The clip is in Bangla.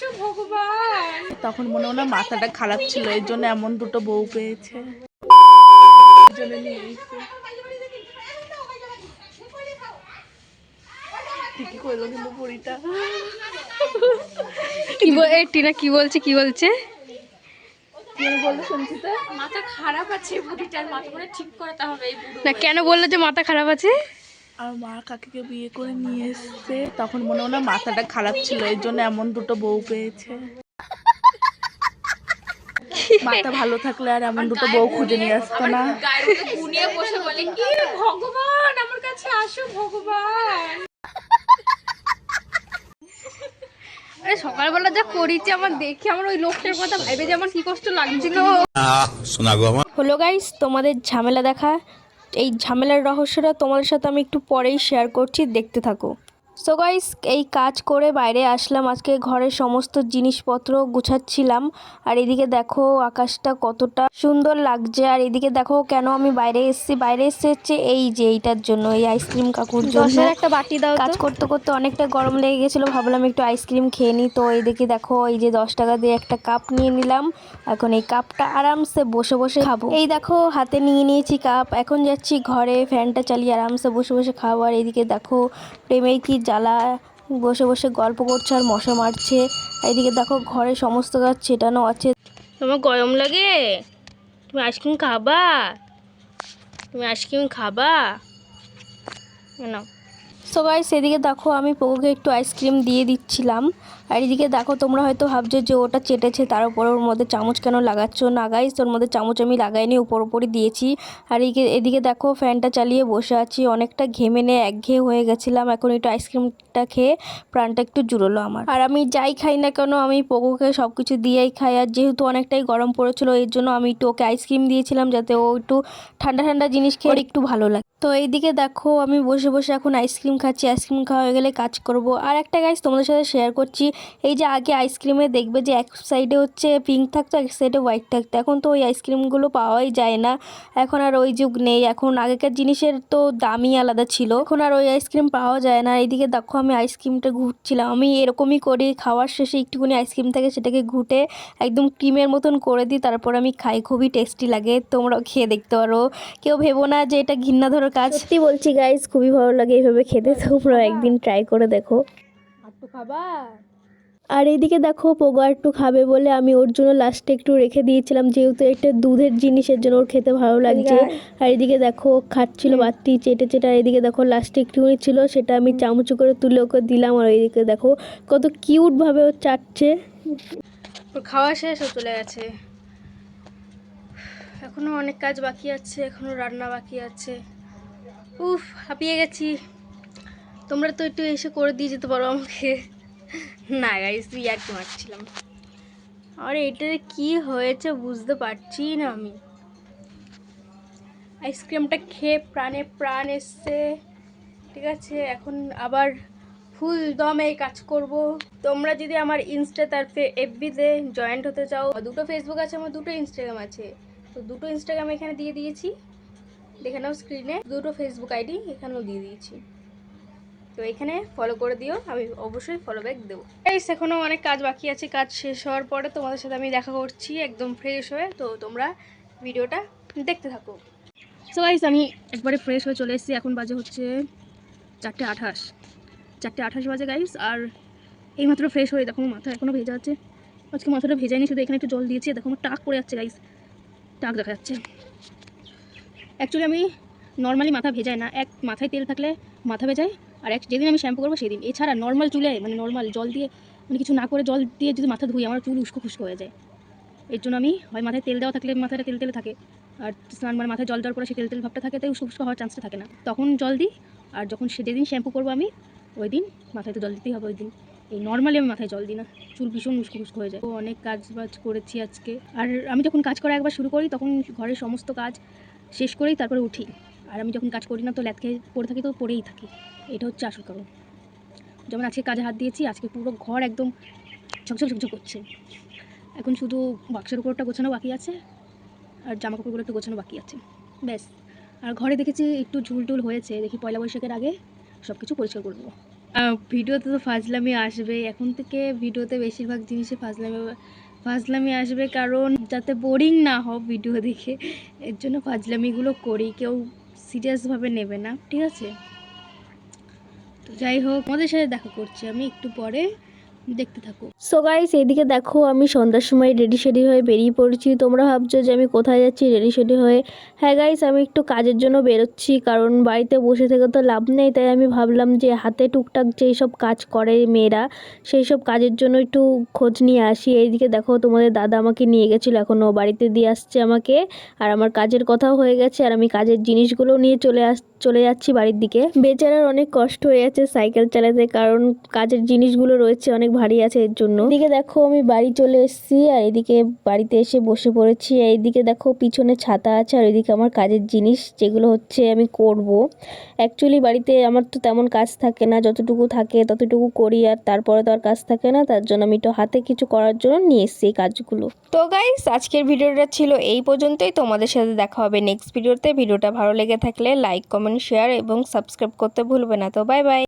আসো ভগবান। তখন মনে হয় মাথাটা খারাপ ছিল এর জন্য এমন দুটো বউ পেয়েছে। এর জন্য ঠিকই করল কিন্তু কি এই টিনা কি বলছে কি বলছে? মাথা খারাপ আছে বুড়িটার মাথা ঠিক করাতে হবে না কেন বলল যে মাথা খারাপ আছে? আর মা কাকিকে বিয়ে করে নিয়ে এসছে। তখন মনে হয় মাথাটা খারাপ ছিল এর জন্য এমন দুটো বউ পেয়েছে। মাথা ভালো থাকলে আর এমন দুটো বউ খুঁজে নিয়ে আসতো না। গুনিয়ে বসে বলে কি ভগবান আমার কাছে আসো ভগবান আরে সকালবেলা যা করেছি আমার দেখে আমার ওই লোকটার কথা ভেবে যে আমার কি কষ্ট লাগছিল। শোনা হলো গাইস তোমাদের ঝামেলা দেখা। এই ঝামেলার রহস্যটা তোমাদের সাথে আমি একটু পরেই শেয়ার করছি দেখতে থাকো। সো গাইস এই কাজ করে বাইরে আসলাম। আজকে ঘরের সমস্ত জিনিসপত্র গুছাচ্ছিলাম। আর এদিকে দেখো আকাশটা কতটা সুন্দর লাগছে। আর এদিকে দেখো কেন আমি বাইরে এসেছি। বাইরে এসেছি হচ্ছে এই যে এইটার জন্য এই আইসক্রিম কাকুর জন্য। একটা বাটি দাও কাজ করতে করতে অনেকটা গরম লেগে গেছিল। ভাবলাম একটু আইসক্রিম খেয়ে নিই তো এইদিকে দেখো এই যে দশ টাকা দিয়ে একটা কাপ নিয়ে নিলাম। এখন এই কাপটা আরামসে বসে বসে খাব। এই দেখো হাতে নিয়ে নিয়েছি কাপ। এখন যাচ্ছি ঘরে ফ্যানটা চালিয়ে আরামসে বসে বসে খাব। আর এইদিকে দেখো প্রেমের কি জ্বালা বসে বসে গল্প করছে আর মশা মারছে। এদিকে এইদিকে দেখো ঘরে সমস্ত গাছ ছেটানো আছে। তোমার গরম লাগে? তুমি আইসক্রিম খাবা? তুমি আইসক্রিম খাবা? না। সো গাইস এদিকে দেখো আমি পোকোকে একটু আইসক্রিম দিয়ে দিচ্ছিলাম। আর এদিকে দেখো তোমরা হয়তো ভাবছ যে ওটা চেটেছে, তার উপর ওর মধ্যে চামচ কেন লাগাচ্ছ না গাইস ওর মধ্যে চামচ আমি লাগাইনি, উপর উপরই দিয়েছি। আর এদিকে এদিকে দেখো ফ্যানটা চালিয়ে বসে আছি, অনেকটা ঘেমে নিয়ে একঘেয়ে হয়ে গেছিলাম। এখন একটু আইসক্রিমটা খেয়ে প্রাণটা একটু জুড়লো আমার। আর আমি যাই খাই না কেন, আমি পোকোকে সব কিছু দিয়েই খাই। আর যেহেতু অনেকটাই গরম পড়েছিল, এর জন্য আমি একটু ওকে আইসক্রিম দিয়েছিলাম, যাতে ও একটু ঠান্ডা ঠান্ডা জিনিস খেয়ে একটু ভালো লাগে। তো এইদিকে দেখো, আমি বসে বসে এখন আইসক্রিম খাচ্ছি আইসক্রিম খাওয়া হয়ে গেলে কাজ করব। আর একটা গাইস তোমাদের সাথে শেয়ার করছি, এই যে আগে আইসক্রিমে দেখবে যে এক সাইডে হচ্ছে পিঙ্ক থাকতো, এক সাইডে হোয়াইট থাকতো। এখন তো ওই আইসক্রিমগুলো পাওয়াই যায় না। এখন আর ওই যুগ নেই। এখন আগেকার জিনিসের তো দামই আলাদা ছিল। এখন আর ওই আইসক্রিম পাওয়া যায় না। এইদিকে দেখো, আমি আইসক্রিমটা ঘুরছিলাম। আমি এরকমই করি, খাওয়ার শেষে একটুখানি আইসক্রিম থাকে সেটাকে ঘুটে একদম ক্রিমের মতন করে দিই, তারপর আমি খাই। খুবই টেস্টি লাগে। তোমরাও খেয়ে দেখতে পারো। কেউ ভেবো না যে এটা ঘিন্না ধরো কাজ। সত্যি বলছি গাইজ খুবই ভালো লাগে এইভাবে খেতে। তোমরা একদিন ট্রাই করে দেখো। একটু খাবা আর এইদিকে দেখো পোগো একটু খাবে বলে আমি ওর জন্য লাস্টে একটু রেখে দিয়েছিলাম যেহেতু একটা দুধের জিনিসের জন্য ওর খেতে ভালো লাগছে। আর এদিকে দেখো ও খাচ্ছিল বাতি চেটে চেটে আর এদিকে দেখো লাস্টে একটুখানি ছিল সেটা আমি চামচ করে তুলে ওকে দিলাম আর এইদিকে দেখো কত কিউটভাবে ও চাটছে। ওর খাওয়া শেষ হয়ে চলে গেছে। এখনও অনেক কাজ বাকি আছে এখনও রান্না বাকি আছে। উফ, হাঁপিয়ে গেছি। তোমরা তো একটু এসে করে দিয়ে যেতে পারো আমাকে। না গাইস তুই আর কি মারছিলাম। আর, এটার কি হয়েছে বুঝতে পারছি না আমি। আইসক্রিমটা খেয়ে প্রাণে প্রাণ এসছে। ঠিক আছে, এখন আবার ফুল দমে কাজ করব। তোমরা যদি আমার ইনস্টা তারপরে এফবিতে জয়েন্ট হতে চাও, দুটো ফেসবুক আছে, আমার দুটো ইনস্টাগ্রাম আছে। তো দুটো ইনস্টাগ্রাম এখানে দিয়ে দিয়েছি। দেখে নাও স্ক্রিনে দুটো ফেসবুক আইডি এখানেও দিয়ে দিয়েছি। তো এখানে ফলো করে দিও, আমি অবশ্যই ফলো ব্যাক দেবো। এই এখনও অনেক কাজ বাকি আছে, কাজ শেষ হওয়ার পরে তোমাদের সাথে আমি দেখা করছি একদম ফ্রেশ হয়ে। তো তোমরা ভিডিওটা দেখতে থাকো। সো গাইস আমি একবারে ফ্রেশ হয়ে চলে এসেছি। এখন বাজে হচ্ছে চারটে আঠাশ। চারটে আঠাশ বাজে গাইস আর এইমাত্র ফ্রেশ হয়ে দেখো, মাথা এখনও ভেজা আছে। আজকে মাথাটা ভেজায়নি শুধু এখানে একটু জল দিয়েছি। দেখো, আমার টাক পড়ে যাচ্ছে গাইস টাক দেখা যাচ্ছে। অ্যাকচুয়ালি আমি নর্মালি মাথা ভেজাই না। এক মাথায় তেল থাকলে মাথা ভেজায় আর এক যেদিন আমি শ্যাম্পু করব সেদিন। এছাড়া নর্মাল চুলে মানে নর্মাল জল দিয়ে মানে কিছু না করে জল দিয়ে যদি মাথা ধুই, আমার চুল উস্কো খুস্কো হয়ে যায়। এর জন্য আমি হয় মাথায় তেল দেওয়া থাকলে মাথাটা তেল তেলে থাকে, আর স্নান মানে মাথায় জল দেওয়ার পরে সেই তেল তেল ভাবটা থাকে, তাই উস্কো খুস্কো হওয়ার চান্সটা থাকে না। তখন জল দিই, আর যখন সে যেদিন শ্যাম্পু করব আমি ওই দিন মাথায় তো জল দিতেই হবে ওই দিন এই নর্মালি আমি মাথায় জল দিই না, চুল ভীষণ উস্কো খুস্কো হয়ে যায়। তো অনেক কাজ বাজ করেছি আজকে। আর আমি যখন কাজ করা একবার শুরু করি, তখন ঘরের সমস্ত কাজ শেষ করেই তারপরে উঠি। আর আমি যখন কাজ করি না, তো ল্যাথকে পড়ে থাকি, তো পড়েই থাকি। এটা হচ্ছে আসল কারণ। যেমন আজকে কাজে হাত দিয়েছি, আজকে পুরো ঘর একদম ঝকঝক ঝকঝক করছে। এখন শুধু বাক্সের উপরটা গোছানো বাকি আছে, আর জামা কাপড়গুলো একটু গোছানো বাকি আছে। ব্যাস। আর ঘরে দেখেছি একটু ঝুল টুল হয়েছে, দেখি পয়লা বৈশাখের আগে সব কিছু পরিষ্কার করে দেবো। ভিডিওতে তো ফাজলামি আসবে এখন থেকে ভিডিওতে বেশিরভাগ জিনিসে ফাজলামি ফাজলামি আসবে কারণ যাতে বোরিং না হোক ভিডিও দেখে, এর জন্য ফাজলামিগুলো করি, কেউ সিরিয়াসভাবে নেবে না, ঠিক আছে? তো যাই হোক আমাদের সাথে দেখা করছি আমি একটু পরে। দেখতে থাকো। সো গাইস এইদিকে দেখো আমি সন্ধ্যার সময় রেডি শেডি হয়ে বেরিয়ে পড়েছি। তোমরা ভাবছ যে আমি কোথায় যাচ্ছি রেডি শেডি হয়ে? হ্যাঁ গাইস আমি একটু কাজের জন্য বেরোচ্ছি, কারণ বাড়িতে বসে থেকে তো লাভ নেই, তাই আমি ভাবলাম যে হাতে টুকটাক যেই সব কাজ করে মেয়েরা, সেই সব কাজের জন্য একটু খোঁজ নিয়ে আসি। এইদিকে দেখো তোমাদের দাদা আমাকে নিয়ে গেছিল এখনও বাড়িতে দিয়ে আসছে আমাকে, আর আমার কাজের কথাও হয়ে গেছে, আর আমি কাজের জিনিসগুলো নিয়ে চলে আস, চলে যাচ্ছি বাড়ির দিকে। বেচারার অনেক কষ্ট হয়ে যাচ্ছে সাইকেল চালাতে, কারণ কাজের জিনিসগুলো রয়েছে অনেক ভারী আছে এর জন্য। এদিকে দেখো আমি বাড়ি চলে এসেছি আর এদিকে বাড়িতে এসে বসে পড়েছি। আর এইদিকে দেখো পিছনে ছাতা আছে আর এদিকে আমার কাজের জিনিস যেগুলো হচ্ছে আমি করব। অ্যাকচুয়ালি বাড়িতে আমার তো তেমন কাজ থাকে না। যতটুকু থাকে ততটুকু করি আর তারপরে তো আর কাজ থাকে না। তার জন্য আমি একটু হাতে কিছু করার জন্য নিয়ে এসেছি এই কাজগুলো। তো গাইস আজকের ভিডিওটা ছিল এই পর্যন্তই। তোমাদের সাথে দেখা হবে নেক্সট ভিডিওতে ভিডিওটা ভালো লেগে থাকলে লাইক কমেন্ট শেয়ার এবং সাবস্ক্রাইব করতে ভুলবে না। তো বাই বাই